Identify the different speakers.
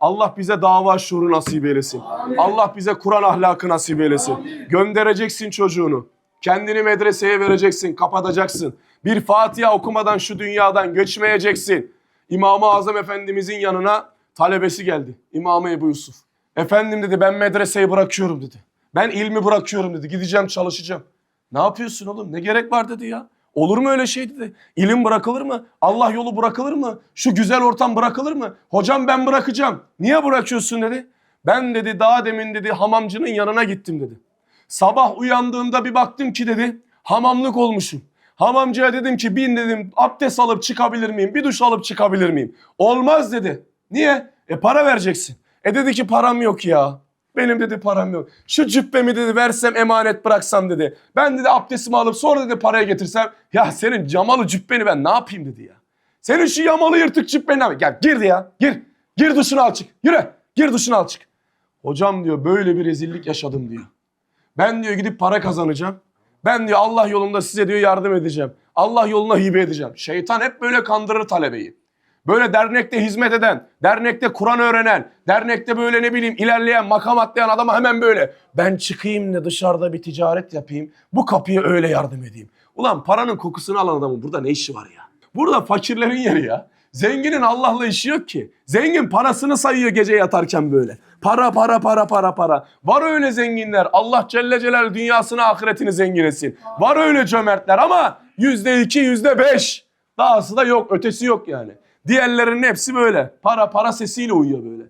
Speaker 1: Allah bize dava şuuru nasip eylesin. Allah bize Kur'an ahlakı nasip eylesin. Göndereceksin çocuğunu. Kendini medreseye vereceksin, kapatacaksın. Bir Fatiha okumadan şu dünyadan göçmeyeceksin. İmam-ı Azam Efendimizin yanına talebesi geldi. İmam Ebu Yusuf. Efendim dedi ben medreseyi bırakıyorum dedi. Ben ilmi bırakıyorum dedi. Gideceğim çalışacağım. Ne yapıyorsun oğlum? Ne gerek var dedi ya. Olur mu öyle şey dedi. İlim bırakılır mı? Allah yolu bırakılır mı? Şu güzel ortam bırakılır mı? Hocam ben bırakacağım. Niye bırakıyorsun dedi. Ben dedi daha demin dedi hamamcının yanına gittim dedi. Sabah uyandığımda bir baktım ki dedi hamamlık olmuşum. Hamamcıya dedim ki bin dedim abdest alıp çıkabilir miyim? Bir duş alıp çıkabilir miyim? Olmaz dedi. Niye? E para vereceksin. E dedi ki param yok ya. Benim dedi param yok. Şu cübbemi dedi versem emanet bıraksam dedi. Ben dedi abdestimi alıp sonra dedi paraya getirsem. Ya senin camalı cübbeni ben ne yapayım dedi ya. Senin şu yamalı yırtık cübbeni ne yapayım? Gel gir ya gir. Gir duşunu al çık. Yürü. Gir duşunu al çık. Hocam diyor böyle bir rezillik yaşadım diyor. Ben diyor gidip para kazanacağım. Ben diyor Allah yolunda size diyor yardım edeceğim. Allah yoluna hibe edeceğim. Şeytan hep böyle kandırır talebeyi. Böyle dernekte hizmet eden, dernekte Kur'an öğrenen, dernekte böyle ne bileyim ilerleyen, makam atlayan adama hemen böyle ben çıkayım da dışarıda bir ticaret yapayım. Bu kapıya öyle yardım edeyim. Ulan paranın kokusunu alan adamın burada ne işi var ya? Burada fakirlerin yeri ya. Zenginin Allah'la işi yok ki. Zengin parasını sayıyor gece yatarken böyle. Para para para para para. Var öyle zenginler. Allah Celle Celal dünyasını ahiretini zengin etsin. Var öyle cömertler ama yüzde iki yüzde beş. Dahası da yok ötesi yok yani. Diğerlerinin hepsi böyle. Para para sesiyle uyuyor böyle.